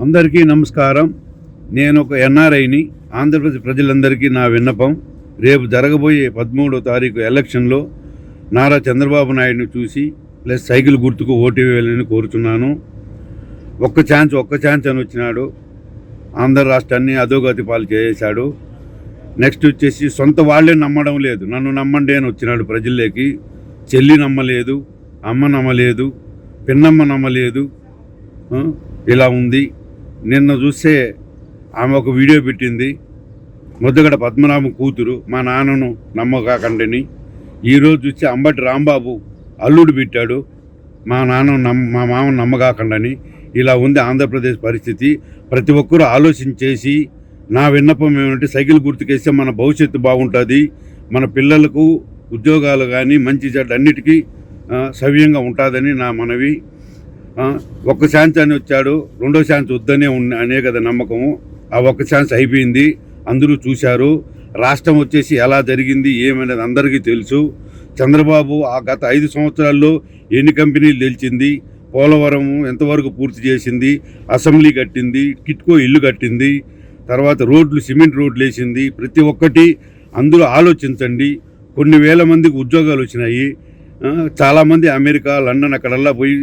అందరికీ నమస్కారం. నేను ఒక ఎన్ఆర్ఐని ఆంధ్రప్రదేశ్ ప్రజలందరికీ నా విన్నపం. రేపు జరగబోయే పదమూడో తారీఖు ఎలక్షన్లో నారా చంద్రబాబు నాయుడుని చూసి ప్లస్ సైకిల్ గుర్తుకు ఓటు వేయాలని కోరుతున్నాను ఒక్క ఛాన్స్ ఒక్క ఛాన్స్ అని వచ్చినాడు. ఆంధ్ర రాష్ట్రాన్ని అధోగతి పాలు చేశాడు. నెక్స్ట్ వచ్చేసి సొంత వాళ్ళే నమ్మడం లేదు. నన్ను నమ్మండి అని వచ్చినాడు ప్రజల్లోకి. చెల్లి నమ్మలేదు అమ్మ నమ్మలేదు పిన్నమ్మ నమ్మలేదు. ఇలా ఉంది. నిన్న చూస్తే ఆమె ఒక వీడియో పెట్టింది. ముద్దగడ పద్మనాభం కూతురు మా నాన్నను నమ్మకాకండని. ఈరోజు చూస్తే అంబటి రాంబాబు అల్లుడు పెట్టాడు. మా నాన్న నమ్మ మా మామ నమ్మకాకండని. ఇలా ఉంది ఆంధ్రప్రదేశ్ పరిస్థితి. ప్రతి ఒక్కరూ ఆలోచించేసి నా విన్నపం ఏమంటే సైకిల్ గుర్తుకేస్తే మన భవిష్యత్తు బాగుంటుంది. మన పిల్లలకు ఉద్యోగాలు కానీ మంచి చెడ్డ అన్నిటికీ సవ్యంగా ఉంటుందని నా మనవి. ఒక్క ఛాన్స్ అని వచ్చాడు రెండో ఛాన్స్ వద్దనే ఉన్న అనే కదా నమ్మకము. ఆ ఒక్క ఛాన్స్ అయిపోయింది అందరూ చూశారు. రాష్ట్రం వచ్చేసి ఎలా జరిగింది ఏమనేది అందరికీ తెలుసు. చంద్రబాబు ఆ గత ఐదు సంవత్సరాల్లో ఎన్ని కంపెనీలు తెలిసింది పోలవరం ఎంతవరకు పూర్తి చేసింది అసెంబ్లీ కట్టింది కిట్కో ఇల్లు కట్టింది తర్వాత రోడ్లు సిమెంట్ రోడ్లు వేసింది ప్రతి ఒక్కటి అందులో ఆలోచించండి. కొన్ని వేల మందికి ఉద్యోగాలు వచ్చినాయి చాలామంది అమెరికా లండన్ అక్కడల్లా పోయి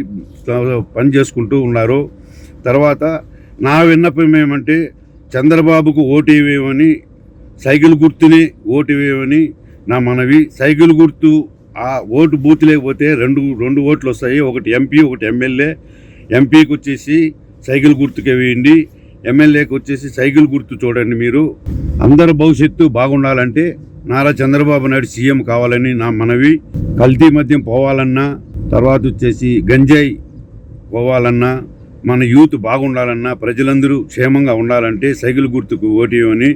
పని చేసుకుంటూ ఉన్నారు. తర్వాత నా విన్నపం ఏమంటే చంద్రబాబుకు ఓటు వేయమని సైకిల్ గుర్తుని ఓటు వేయమని నా మనవి. సైకిల్ గుర్తు ఆ ఓటు బూత్ లేకపోతే రెండు రెండు ఓట్లు వస్తాయి. ఒకటి ఎంపీ ఒకటి ఎమ్మెల్యే. ఎంపీకి వచ్చేసి సైకిల్ గుర్తుకే వేయండి. ఎమ్మెల్యేకి వచ్చేసి సైకిల్ గుర్తు చూడండి మీరు. అందరి భవిష్యత్తు బాగుండాలంటే నారా చంద్రబాబు నాయుడు సీఎం కావాలని నా మనవి. కల్తీ మద్యం పోవాలన్నా తర్వాత వచ్చేసి గంజాయి పోవాలన్నా మన యూత్ బాగుండాలన్నా ప్రజలందరూ క్షేమంగా ఉండాలంటే సైకిల్ గుర్తుకు ఓటేయమని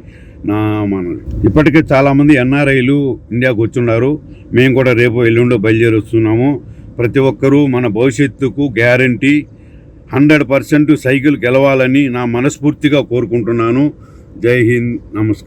నా మనవి. ఇప్పటికే చాలామంది ఎన్ఆర్ఐలు ఇండియాకు వచ్చున్నారు మేము కూడా రేపు ఎల్లుండో బయలుదేరి వస్తున్నాము ప్రతి ఒక్కరూ మన భవిష్యత్తుకు గ్యారంటీ హండ్రెడ్ పర్సెంట్ సైకిల్ గెలవాలని నా మనస్ఫూర్తిగా కోరుకుంటున్నాను. జై హింద్. నమస్కారం.